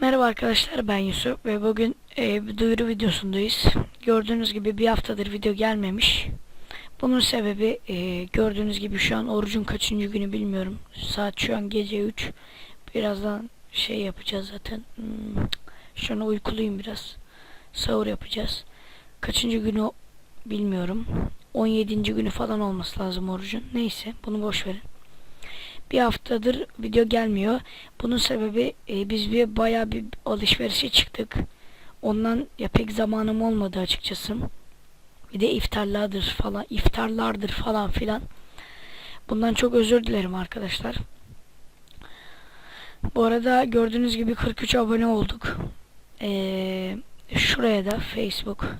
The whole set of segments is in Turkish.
Merhaba arkadaşlar ben Yusuf ve bugün e, bir duyuru videosundayız. Gördüğünüz gibi bir haftadır video gelmemiş. Bunun sebebi e, gördüğünüz gibi şu an orucun kaçıncı günü bilmiyorum. Saat şu an gece 3. Birazdan şey yapacağız zaten. Hmm, şu an uykuluyum biraz. Sahur yapacağız. Kaçıncı günü bilmiyorum. 17. günü falan olması lazım orucun. Neyse bunu boş verin bir haftadır video gelmiyor. Bunun sebebi e, biz bir bayağı bir alışverişe çıktık. Ondan ya pek zamanım olmadı açıkçası. Bir de iftarlardır falan, iftarlardır falan filan. Bundan çok özür dilerim arkadaşlar. Bu arada gördüğünüz gibi 43 abone olduk. Ee, şuraya da Facebook.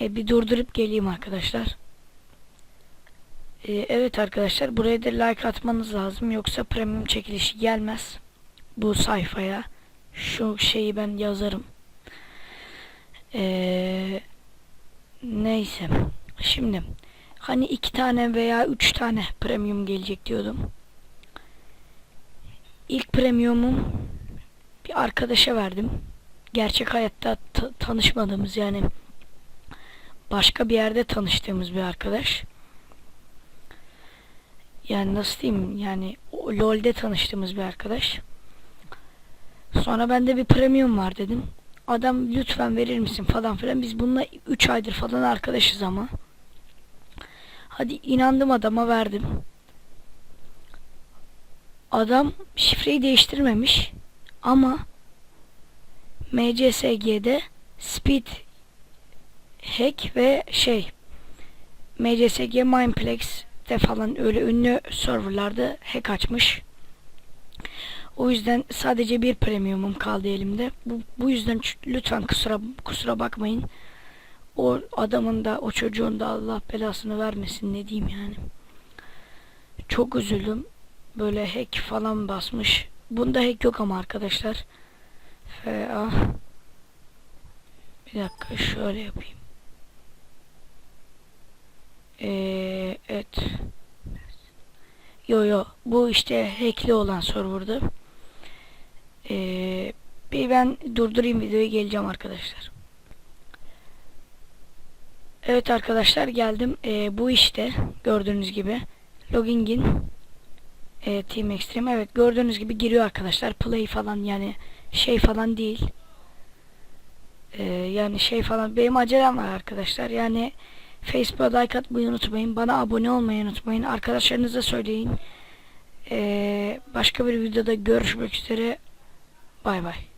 E, bir durdurup geleyim arkadaşlar. Ee, evet arkadaşlar buraya da like atmanız lazım yoksa premium çekilişi gelmez bu sayfaya. Şu şeyi ben yazarım. Ee, neyse. Şimdi hani iki tane veya üç tane premium gelecek diyordum. İlk premiumum bir arkadaşa verdim. Gerçek hayatta ta- tanışmadığımız yani başka bir yerde tanıştığımız bir arkadaş yani nasıl diyeyim yani LoL'de tanıştığımız bir arkadaş. Sonra bende bir premium var dedim. Adam lütfen verir misin falan filan. Biz bununla 3 aydır falan arkadaşız ama. Hadi inandım adama verdim. Adam şifreyi değiştirmemiş ama MCSG'de speed hack ve şey MCSG Mineplex de falan öyle ünlü serverlarda hack açmış. O yüzden sadece bir premiumum kaldı elimde. Bu, bu yüzden lütfen kusura kusura bakmayın. O adamın da o çocuğun da Allah belasını vermesin ne diyeyim yani. Çok üzüldüm. Böyle hack falan basmış. Bunda hack yok ama arkadaşlar. FA Bir dakika şöyle yapayım. Ee, evet. Yo yo bu işte hackli olan serverdı. Ee, bir ben durdurayım videoyu geleceğim arkadaşlar. Evet arkadaşlar geldim. Ee, bu işte gördüğünüz gibi login e, Team Extreme evet gördüğünüz gibi giriyor arkadaşlar. Play falan yani şey falan değil. Ee, yani şey falan benim acelem var arkadaşlar. Yani Facebook'a like atmayı unutmayın. Bana abone olmayı unutmayın. Arkadaşlarınıza söyleyin. Ee, başka bir videoda görüşmek üzere. Bay bay.